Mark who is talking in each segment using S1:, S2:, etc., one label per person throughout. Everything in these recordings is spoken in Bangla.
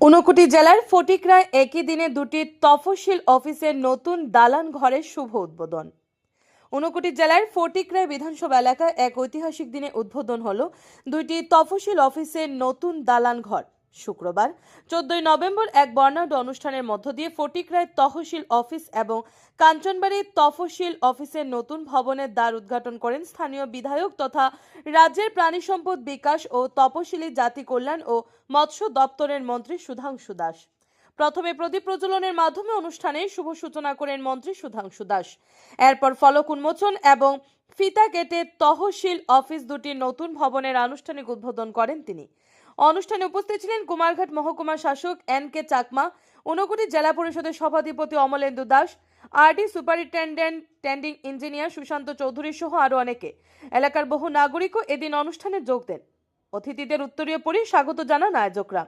S1: ঊনকোটি জেলার ফটিকরায় একই দিনে দুটি তফসিল অফিসের নতুন দালান ঘরের শুভ উদ্বোধন। ঊনকোটি জেলার ফটিকরায় বিধানসভা এলাকায় এক ঐতিহাসিক দিনে উদ্বোধন হল দুইটি তফসিল অফিসের নতুন দালান ঘর। শুক্রবার। চোদ্দই নভেম্বর এক বর্ণাঢ্য অনুষ্ঠানের মধ্য দিয়ে ফটিকরায় তহসিল অফিস এবং কাঞ্চনবাড়ির তফসিল অফিসের নতুন ভবনের দ্বার উদ্ঘাটন করেন স্থানীয় বিধায়ক তথা রাজ্যের প্রাণী সম্পদ বিকাশ ও তপশিলি জাতি কল্যাণ ও মৎস্য দপ্তরের মন্ত্রী সুধাংশু দাস। প্রথমে প্রদীপ প্রজ্বলনের মাধ্যমে অনুষ্ঠানে শুভ সূচনা করেন মন্ত্রী সুধাংশু দাস। এরপর ফলক উন্মোচন এবং ফিতা কেটে তহসিল অফিস দুটির নতুন ভবনের আনুষ্ঠানিক উদ্বোধন করেন তিনি। অনুষ্ঠানে উপস্থিত ছিলেন কুমারঘাট মহকুমা শাসক এন কে চাকমা, ঊনকোটি জেলা পরিষদের সভাধিপতি Amalendu Das RD superintendent tending engineer Sushanta Chowdhury সহ আরও অনেকে। এলাকার বহু নাগরিকও এদিন অনুষ্ঠানে যোগ দেন। অতিথিদের উত্তরীয় পরি স্বাগত জানান আয়োজকরা।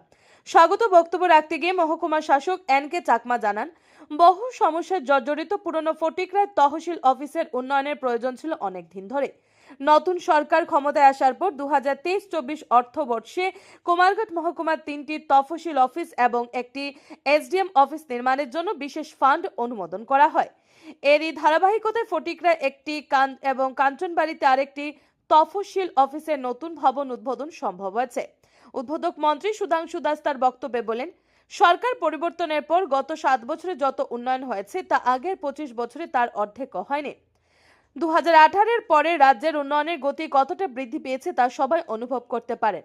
S1: স্বাগত বক্তব্য রাখতে গিয়ে মহকুমা শাসক এন কে চাকমা জানান, বহু সমস্যার জর্জরিত পুরনো ফটিকরায় তহসিল অফিসের উন্নয়নের প্রয়োজন ছিল অনেক দিন ধরে। নতুন সরকার ক্ষমতায় আসার পর দু হাজার তেইশ অর্থবর্ষে কুমারঘাট মহকুমার তিনটি তফসিল অফিস এবং একটি এসডিএম অফিস নির্মাণের জন্য বিশেষ ফান্ড অনুমোদন করা হয়। এরই ধারাবাহিকতায় ফটিকরা একটি কান এবং কাঞ্চনবাড়িতে আরেকটি তফসিল অফিসের নতুন ভবন উদ্বোধন সম্ভব হয়েছে। উদ্বোধক মন্ত্রী সুধাংশু দাস তার বক্তব্যে বলেন, সরকার পরিবর্তনের পর গত সাত বছরে যত উন্নয়ন হয়েছে তা আগের পঁচিশ বছরে তার অর্ধেকও হয়নি। দু হাজার পরে রাজ্যের উন্নয়নের গতি কতটা বৃদ্ধি পেয়েছে তা সবাই অনুভব করতে পারেন।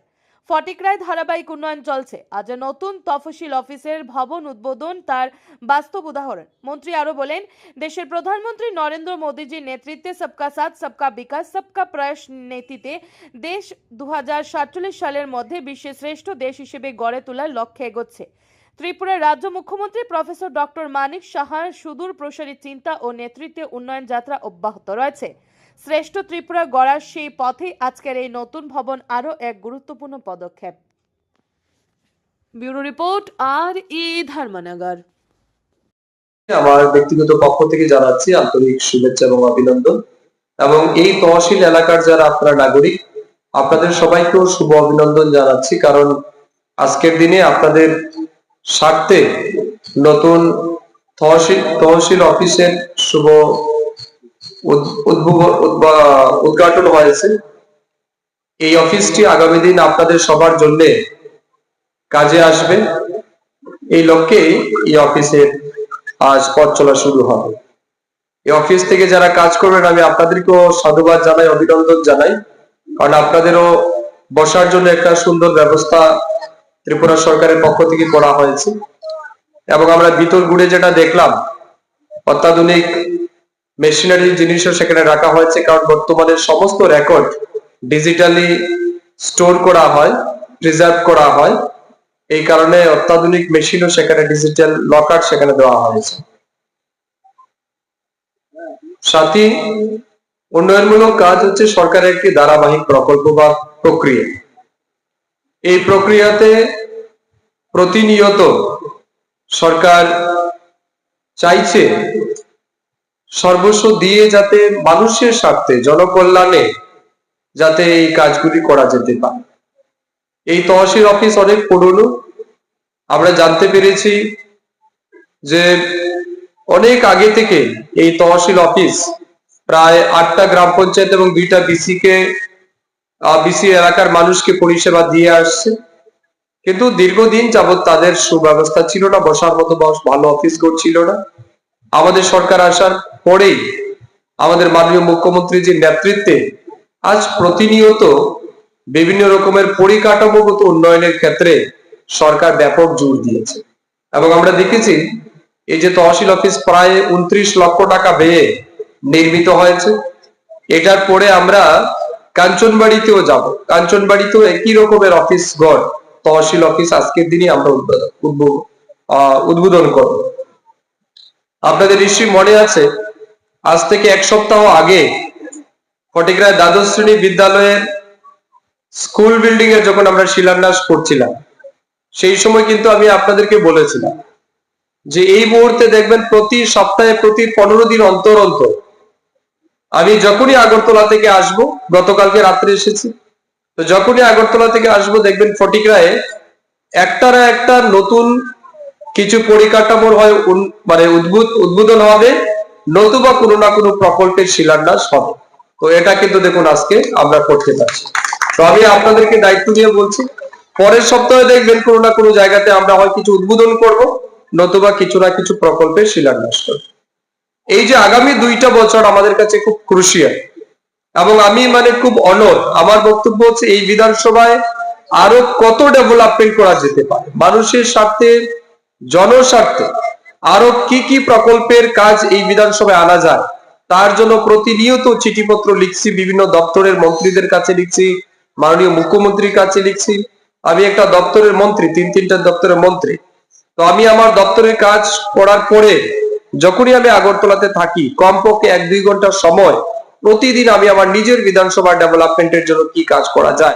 S1: ফটিকরায় ধারাবাহিক উন্নয়ন চলছে। আজ নতুন তফসিল অফিসের ভবন উদ্বোধন তার বাস্তব উদাহরণ। মন্ত্রী আরও বলেন, দেশের প্রধানমন্ত্রী নরেন্দ্র মোদীজির নেতৃত্বে সবকা সাথ, সবকা বিকাশ, সবকা প্রয়াস নীতিতে দেশ দু হাজার সাতচল্লিশ সালের মধ্যে বিশ্বের শ্রেষ্ঠ দেশ হিসেবে গড়ে তোলার লক্ষ্যে এগোচ্ছে। ত্রিপুরার রাজ্য মুখ্যমন্ত্রী প্রফেসর ডক্টর মানিক সাহার সুদূর প্রসারী চিন্তা ও নেতৃত্বে উন্নয়ন যাত্রা অব্যাহত রয়েছে। শ্রেষ্ঠ ত্রিপুরা গড়ার সেই পথে আজকের এই নতুন ভবন আরও এক গুরুত্বপূর্ণ পদক্ষেপ। ব্যুরো রিপোর্ট আর ই ধর্মনগর।
S2: আমার ব্যক্তিগত পক্ষ থেকে জানাচ্ছি আন্তরিক শুভেচ্ছা এবং অভিনন্দন। এবং এই তহসিল এলাকার যারা আপনারা নাগরিক, আপনাদের সবাইকেও শুভ অভিনন্দন জানাচ্ছি। কারণ আজকের দিনে আপনাদের স্বার্থে নতুন তহসিল তহসিল অফিসের শুভ উদ্ঘাটন হয়েছে। এই অফিসটি আগামী দিন আপনাদের সবার জন্য কাজে আসবে। এই লক্ষ্যে এই অফিসের আজ পথ চলা শুরু হবে। এই অফিস থেকে যারা কাজ করবেন, আমি আপনাদেরকেও সাধুবাদ জানাই, অভিনন্দন জানাই। কারণ আপনাদেরও বসার জন্য একটা সুন্দর ব্যবস্থা ত্রিপুরা সরকারের পক্ষ থেকে করা হয়েছে। এবং আমরা ভিতর ঘুরে যেটা দেখলাম, অত্যাধুনিক মেশিনারি জিনিসও সেখানে রাখা হয়েছে, কারণ বর্তমানে সমস্ত রেকর্ড ডিজিটালি স্টোর করা হয় প্রিজার্ভ করা হয়। এই কারণে অত্যাধুনিক মেশিনও সেখানে ডিজিটাল লকার সেখানে দেওয়া হয়েছে। সাথী, উন্নয়নমূলক কাজ হচ্ছে সরকারের একটি ধারাবাহিক প্রকল্প বা প্রক্রিয়া। এই প্রক্রিয়াতে প্রতিনিয়ত সরকার চাইছে সর্বস্ব দিয়ে যাতে মানুষের স্বার্থে, জনকল্যাণে যাতে এই কাজগুলি করা যেতে পারে। এই তহসিল অফিস অনেক পুরনো। আমরা জানতে পেরেছি যে অনেক আগে থেকে এই তহসিল অফিস প্রায় আটটা গ্রাম পঞ্চায়েত এবং দুইটা বিসি কে বিসি এলাকার মানুষকে পরিষেবা দিয়ে আসছে। কিন্তু দীর্ঘদিন যাবত তাদের সুব্যবস্থা ছিল না, বসার মতো ভালো অফিস ছিল না। আমাদের সরকার আসার পরেই আমাদের মাননীয় মুখ্যমন্ত্রীজির নেতৃত্বে আজ প্রতিনিয়ত বিভিন্ন রকমের পরিকাঠামোগত উন্নয়নের ক্ষেত্রে সরকার ব্যাপক জোর দিয়েছে। এবং আমরা দেখেছি, এই যে তহসিল অফিস প্রায় উনত্রিশ লক্ষ টাকা ব্যয়ে নির্মিত হয়েছে। এটার পরে আমরা কাঞ্চনবাড়িতেও যাব। কাঞ্চনবাড়িতেও একই রকমের অফিস গড় তহসিল অফিস আজকের দিনই আমরা উদ্বোধন করব। আপনাদের নিশ্চয়ই মনে আছে, আজ থেকে এক সপ্তাহ আগে ফটিকরায় দ্বাদশ শ্রেণি বিদ্যালয়ের স্কুল বিল্ডিং এর যখন আমরা শিলান্যাস করছিলাম, সেই সময় কিন্তু আমি আপনাদেরকে বলেছিলাম যে এই মুহূর্তে দেখবেন প্রতি সপ্তাহে প্রতি পনেরো দিন অন্তর অন্তর আমি যখনই আগরতলা থেকে আসব, গতকালকে রাত্রে এসেছি, তো যখনই আগরতলা থেকে আসব, দেখবেন ফটিকরায় একটার একটা নতুন কিছু পরিকাঠামোর হয় মানে উদ্ভুত, উদ্বোধন হবে, নতুবা কোনো না কোনো প্রকল্পের শিলান্যাস হবে। তো এটা কিন্তু দেখুন আজকে আমরা করতে পারছি। তো আমি আপনাদেরকে দায়িত্ব দিয়ে বলছি, পরের সপ্তাহে দেখবেন কোনো না কোনো জায়গাতে আমরা হয় কিছু উদ্বোধন করব, নতুবা কিছু না কিছু প্রকল্পের শিলান্যাস করব। এই যে আগামী দুইটা বছর আমাদের কাছে খুব ক্রুশিয়াল এবং আমি মানে খুব অনর আমার বক্তব্য হচ্ছে এই বিধানসভায় আরও কত ডেভেলপমেন্ট করা যেতে পারে? মানুষের স্বার্থে, জনস্বার্থে আরও কি কি প্রকল্পের কাজ এই বিধানসভায় আনা যায়? তার জন্য প্রতিনিয়ত চিঠিপত্র লিখছি, বিভিন্ন দপ্তরের মন্ত্রীদের কাছে লিখছি, মাননীয় মুখ্যমন্ত্রীর কাছে লিখছি। আমি একটা দপ্তরের মন্ত্রী, তিন তিনটা দপ্তরের মন্ত্রী। তো আমি আমার দপ্তরের কাজ করার পরে যখনই আমি আগরতলাতে থাকি, কমপক্ষে এক দুই ঘণ্টার সময়, প্রতিদিন আমি আমার নিজের বিধানসভা ডেভেলপমেন্টের জন্য কি কাজ করা যায়?